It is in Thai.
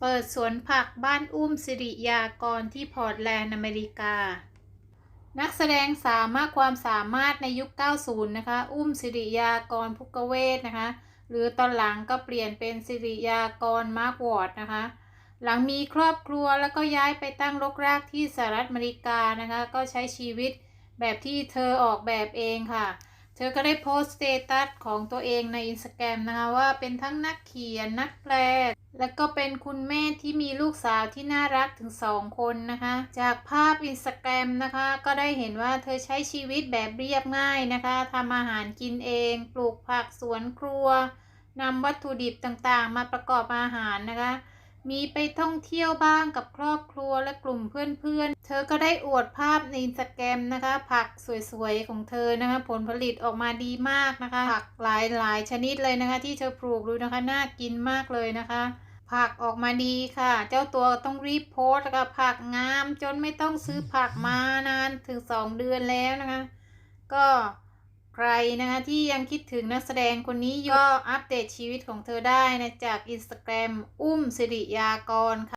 เปิดสวนผักบ้านอุ้มสิริยากรที่พอร์ตแลนด์อเมริกา นักแสดงสาวมากความสามารถในยุค 90 นะคะ อุ้มสิริยากรภุกเวศนะคะ หรือตอนหลังก็เปลี่ยนเป็นสิริยากรมาร์กวอร์ดนะคะ หลังมีครอบครัวแล้วก็ย้ายไปตั้งรกรากที่สหรัฐอเมริกานะคะ ก็ใช้ชีวิตแบบที่เธอออกแบบเองค่ะ เธอก็ได้โพสต์สเตตัสของตัวเองในอินสตาแกรมนะคะ ว่าเป็นทั้งนักเขียนนักแปล แล้วก็เป็นคุณแม่ที่มีลูกสาวที่น่ารักถึงสองคนนะคะ จากภาพอินสตาแกรมนะคะ ก็ได้เห็นว่าเธอใช้ชีวิตแบบเรียบง่ายนะคะทำอาหารกินเอง ปลูกผักสวนครัวนำวัตถุดิบต่างๆ มาประกอบอาหารนะคะ มีไปท่องเที่ยวบ้างกับครอบครัวและกลุ่มเพื่อนๆเธอก็ได้อวดภาพในอินสตาแกรมนะคะ ผักสวยๆของเธอนะคะ ผลผลิตออกมาดีมากนะคะ ผักหลายๆชนิดเลยนะคะ ที่เธอปลูกดูนะคะน่ากินมากเลยนะคะผักออกมาดีค่ะ เจ้าตัวต้องรีบโพสต์แล้วก็ผักงาม จนไม่ต้องซื้อผักมานานถึง 2 เดือนแล้วนะคะ ก็ ใครนะคะที่ยังคิดถึงนักแสดงคนนี้ก็อัปเดตชีวิตของเธอได้นะจากอินสตาแกรมอุ้มสิริยากรค่ะ